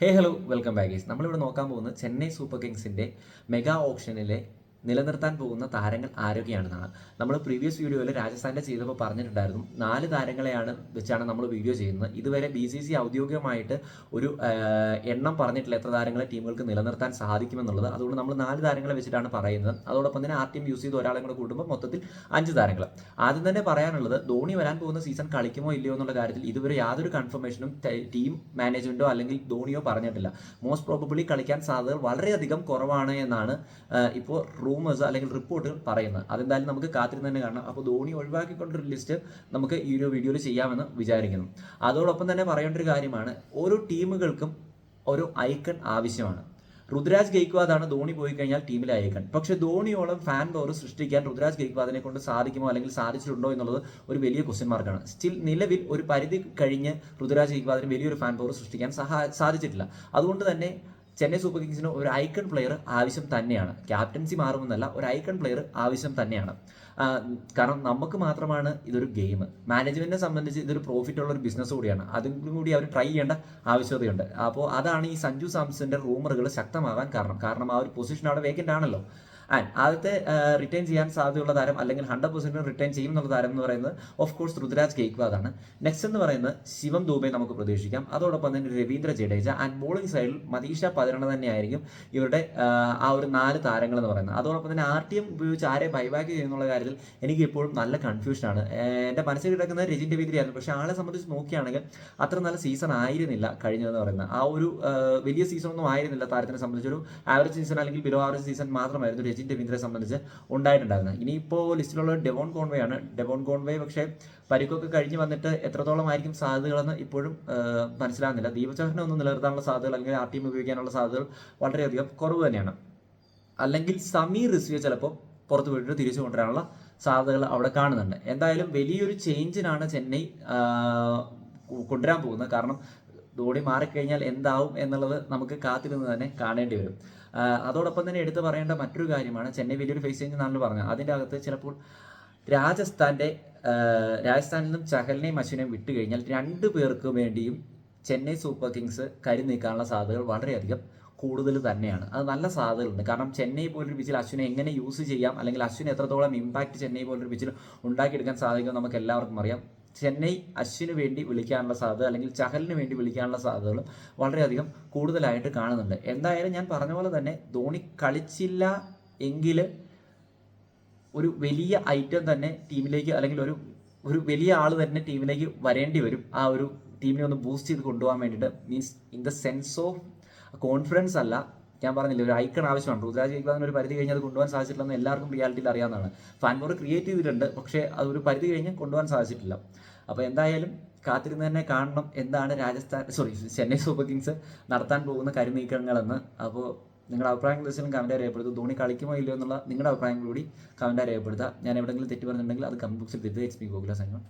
ഹേ hello welcome baggage നമ്മളിവിടെ നോക്കാൻ പോകുന്നത് ചെന്നൈ സൂപ്പർ കിങ്സിന്റെ മെഗാ ഓപ്ഷനിലെ നിലനിർത്താൻ പോകുന്ന താരങ്ങൾ ആരൊക്കെയാണെന്നാണ്. നമ്മൾ പ്രീവിയസ് വീഡിയോയിൽ രാജസ്ഥാന്റെ ചെയ്തപ്പോൾ പറഞ്ഞിട്ടുണ്ടായിരുന്നു. നാല് താരങ്ങളെയാണ് വെച്ചാണ് നമ്മൾ വീഡിയോ ചെയ്യുന്നത്. ഇതുവരെ ബി സി സി ഔദ്യോഗികമായിട്ട് ഒരു എണ്ണം പറഞ്ഞിട്ടില്ല എത്ര താരങ്ങളെ ടീമുകൾക്ക് നിലനിർത്താൻ സാധിക്കുമെന്നുള്ളത്. അതുകൊണ്ട് നമ്മൾ നാല് താരങ്ങളെ വെച്ചിട്ടാണ് പറയുന്നത്. അതോടൊപ്പം തന്നെ ആ ടീം യൂസ് ചെയ്ത് ഒരാളെ കൂടെ കൂട്ടുമ്പോൾ മൊത്തത്തിൽ അഞ്ച് താരങ്ങൾ. ആദ്യം തന്നെ പറയാനുള്ളത് ധോണി വരാൻ പോകുന്ന സീസൺ കളിക്കുമോ ഇല്ലയോ എന്നുള്ള കാര്യത്തിൽ ഇതുവരെ യാതൊരു കൺഫർമേഷനും ടീം മാനേജ്മെന്റോ അല്ലെങ്കിൽ ധോണിയോ പറഞ്ഞിട്ടില്ല. മോസ്റ്റ് പ്രോബബിളി കളിക്കാൻ സാധ്യതകൾ വളരെയധികം കുറവാണ് എന്നാണ് ഇപ്പോൾ റൂമേഴ്സ് അല്ലെങ്കിൽ റിപ്പോർട്ടുകൾ പറയുന്നത്. അതെന്തായാലും നമുക്ക് കാത്തിരുന്ന് തന്നെ കാണാം അപ്പോൾ ധോണി ഒഴിവാക്കിക്കൊണ്ടൊരു ലിസ്റ്റ് നമുക്ക് ഈ ഒരു വീഡിയോയിൽ ചെയ്യാമെന്ന് വിചാരിക്കുന്നു. അതോടൊപ്പം തന്നെ പറയേണ്ട ഒരു കാര്യമാണ്. ഓരോ ടീമുകൾക്കും ഒരു ഐക്കൺ ആവശ്യമാണ്. ഋതുരാജ് ഗെയ്ക്വാദാണ് ധോണി പോയി കഴിഞ്ഞാൽ ടീമിലെ ഐക്കൺ പക്ഷെ ധോണിയോളം ഫാൻ പവർ സൃഷ്ടിക്കാൻ ഋതുരാജ് ഗെയ്ക്വാദിനെ കൊണ്ട് സാധിക്കുമോ അല്ലെങ്കിൽ സാധിച്ചിട്ടുണ്ടോ എന്നുള്ളത് ഒരു വലിയ ക്വസ്റ്റ്യൻ മാർക്കാണ് സ്റ്റിൽ നിലവിൽ ഒരു പരിധി കഴിഞ്ഞ് ഋതുരാജ് ഗെയ്ക്വാദിന് വലിയൊരു ഫാൻ പവർ സൃഷ്ടിക്കാൻ സഹാ സാധിച്ചിട്ടില്ല. അതുകൊണ്ട് തന്നെ ചെന്നൈ സൂപ്പർ കിങ്സിന് ഒരു ഐക്കൺ പ്ലെയർ ആവശ്യം തന്നെയാണ്. ക്യാപ്റ്റൻസി മാറുമെന്നല്ല ഒരു ഐക്കൺ പ്ലെയർ ആവശ്യം തന്നെയാണ്. കാരണം നമുക്ക് മാത്രമാണ് ഇതൊരു ഗെയിം. മാനേജ്മെന്റിനെ സംബന്ധിച്ച് ഇതൊരു പ്രോഫിറ്റ് ഉള്ള ഒരു ബിസിനസ് കൂടിയാണ്. അതും കൂടി അവർ ട്രൈ ചെയ്യേണ്ട ആവശ്യതയുണ്ട് അപ്പോൾ അതാണ് ഈ സഞ്ജു സാംസന്റെ റൂമറുകൾ ശക്തമാകാൻ കാരണം. കാരണം ആ ഒരു പൊസിഷൻ അവിടെ വേക്കന്റ് ആണല്ലോ. ആൻഡ് ആദ്യത്തെ റിട്ടേൺ ചെയ്യാൻ സാധ്യതയുള്ള താരം അല്ലെങ്കിൽ ഹൺഡ്രഡ് പെർസെന്റ് റിട്ടേൺ ചെയ്യും എന്നുള്ള താരം എന്ന് പറയുന്നത് ഓഫ് കോഴ്സ് ഋതുരാജ് ഗെയ്ക്വാദാണ്. നെക്സ്റ്റ് എന്ന് പറയുന്നത് ശിവം ദൂബെ നമുക്ക് പ്രതീക്ഷിക്കാം. അതോടൊപ്പം തന്നെ രവീന്ദ്ര ജഡേജ ആൻഡ് ബോളിംഗ് സൈഡിൽ മതീഷ പതിരണ തന്നെയായിരിക്കും ഇവരുടെ ആ, ഒരു നാല് താരങ്ങൾ എന്ന് പറയുന്നത്. അതോടൊപ്പം തന്നെ ആർ ടി എം ഉപയോഗിച്ച് ആരെ ബൈബാക്ക് ചെയ്യുന്നുള്ള കാര്യത്തിൽ എനിക്ക് ഇപ്പോഴും നല്ല കൺഫ്യൂഷനാണ് എന്റെ മനസ്സിൽ കിടക്കുന്നത് രജിൻ രവീന്ദ്ര ആയിരുന്നു പക്ഷേ ആളെ സംബന്ധിച്ച് നോക്കുകയാണെങ്കിൽ അത്ര നല്ല സീസൺ ആയിരുന്നില്ല കഴിഞ്ഞതെന്ന് പറയുന്നത്. ആ ഒരു വലിയ സീസൺ ഒന്നും ആയിരുന്നില്ല താരത്തിനെ സംബന്ധിച്ച്. ഒരു ആവറേജ് സീസൺ അല്ലെങ്കിൽ ബിലോ ആവറേജ് സീസൺ മാത്രമായിരുന്നു രജിൻ രവീന്ദ്രയെ സംബന്ധിച്ച് ഉണ്ടായിട്ടുണ്ടായിരുന്നത്. ഇനിയിപ്പോൾ ലിസ്റ്റിലുള്ള ഡെവോൺ കോൺവേ ആണ്. ഡെവോൺ കോൺവേ പക്ഷേ പരിക്കൊക്കെ കഴിഞ്ഞ് വന്നിട്ട് എത്രത്തോളം ആയിരിക്കും സാധ്യതകളെന്ന് ഇപ്പോഴും മനസ്സിലാകുന്നില്ല. ദീപചഹ്നെ ഒന്ന് നിലനിർത്താനുള്ള സാധ്യതകൾ അല്ലെങ്കിൽ ആ ടീം ഉപയോഗിക്കാനുള്ള സാധ്യതകൾ വളരെയധികം കുറവ് തന്നെയാണ്. അല്ലെങ്കിൽ സമീർ റിസ്വിയെ ചിലപ്പോൾ പുറത്ത് പോയിട്ട് തിരിച്ചു കൊണ്ടുവരാനുള്ള സാധ്യതകൾ അവിടെ കാണുന്നുണ്ട്. എന്തായാലും വലിയൊരു ചേഞ്ചിനാണ് ചെന്നൈ കൊണ്ടുവരാൻ പോകുന്നത്. കാരണം ധോണി മാറിക്കഴിഞ്ഞാൽ എന്താവും എന്നുള്ളത് നമുക്ക് കാത്തിരുന്ന് തന്നെ കാണേണ്ടി വരും. അതോടൊപ്പം തന്നെ എടുത്തു പറയേണ്ട മറ്റൊരു കാര്യമാണ് ചെന്നൈ വലിയൊരു ഫേസ് ചേഞ്ച് എന്നാണ് പറഞ്ഞത്. അതിന്റെ അകത്ത് ചിലപ്പോൾ രാജസ്ഥാന്റെ രാജസ്ഥാനിൽ നിന്നും ചഹലിനെയും അശ്വിനെയും വിട്ടു കഴിഞ്ഞാൽ രണ്ടു പേർക്ക് വേണ്ടിയും ചെന്നൈ സൂപ്പർ കിങ്സ് കരി നീക്കാനുള്ള സാധ്യതകൾ വളരെയധികം കൂടുതൽ തന്നെയാണ്. അത് നല്ല സാധ്യതകളുണ്ട്. കാരണം ചെന്നൈ പോലൊരു പിച്ചിൽ അശ്വിനെ എങ്ങനെ യൂസ് ചെയ്യാം അല്ലെങ്കിൽ അശ്വിന് എത്രത്തോളം ഇമ്പാക്റ്റ് ചെന്നൈ പോലൊരു പിച്ചിൽ ഉണ്ടാക്കിയെടുക്കാൻ സാധിക്കും നമുക്ക് എല്ലാവർക്കും അറിയാം. ചെന്നൈ അശ്വിന് വേണ്ടി വിളിക്കാനുള്ള സാധ്യത അല്ലെങ്കിൽ ചഹലിന് വേണ്ടി വിളിക്കാനുള്ള സാധ്യതകൾ വളരെയധികം കൂടുതലായിട്ട് കാണുന്നുണ്ട്. എന്തായാലും ഞാൻ പറഞ്ഞ പോലെ തന്നെ ധോണി കളിച്ചില്ല എങ്കിൽ ഒരു വലിയ ഐറ്റം തന്നെ ടീമിലേക്ക് അല്ലെങ്കിൽ ഒരു ഒരു വലിയ ആൾ തന്നെ ടീമിലേക്ക് വരേണ്ടി വരും ആ ഒരു ടീമിനെ ഒന്ന് ബൂസ്റ്റ് ചെയ്ത് കൊണ്ടുപോകാൻ വേണ്ടിയിട്ട് means in the sense of confidence അല്ല. ഞാൻ പറഞ്ഞില്ല ഒരു ഐക്കൺ ആവശ്യമാണ്. ഋതുരാജ് ഗെയ്ക്വാദിന് ഒരു പരിധി കഴിഞ്ഞ് അത് കൊണ്ടുപോകാൻ സാധിച്ചിട്ടില്ലെന്ന് എല്ലാവർക്കും റിയാലിറ്റിയിൽ അറിയാവുന്നതാണ്. ഫാൻ പവർ ക്രിയേറ്റ് ചെയ്തിട്ടുണ്ട് പക്ഷേ അത് ഒരു പരിധി കഴിഞ്ഞ് കൊണ്ടുപോകാൻ സാധിച്ചിട്ടില്ല. അപ്പോൾ എന്തായാലും കാത്തിരുന്ന് തന്നെ കാണണം എന്താണ് Rajasthan sorry Chennai Super Kings നടത്താൻ പോകുന്ന കരുനീക്കങ്ങളെന്ന്. അപ്പോൾ നിങ്ങളുടെ അഭിപ്രായങ്ങൾ തീർച്ചയായും കമന്റ് രേഖപ്പെടുത്തുക ധോണി കളിക്കുമോ ഇല്ലയോ എന്നുള്ള നിങ്ങളുടെ അഭിപ്രായങ്ങൾ കൂടി കമന്റ് രേഖപ്പെടുത്തുക. ഞാൻ എവിടെയെങ്കിലും തെറ്റ് പറഞ്ഞിട്ടുണ്ടെങ്കിൽ അത് കമന്റ് ബോക്സിൽ തെറ്റ് എച്ച് പി ഗോകുല സംഘം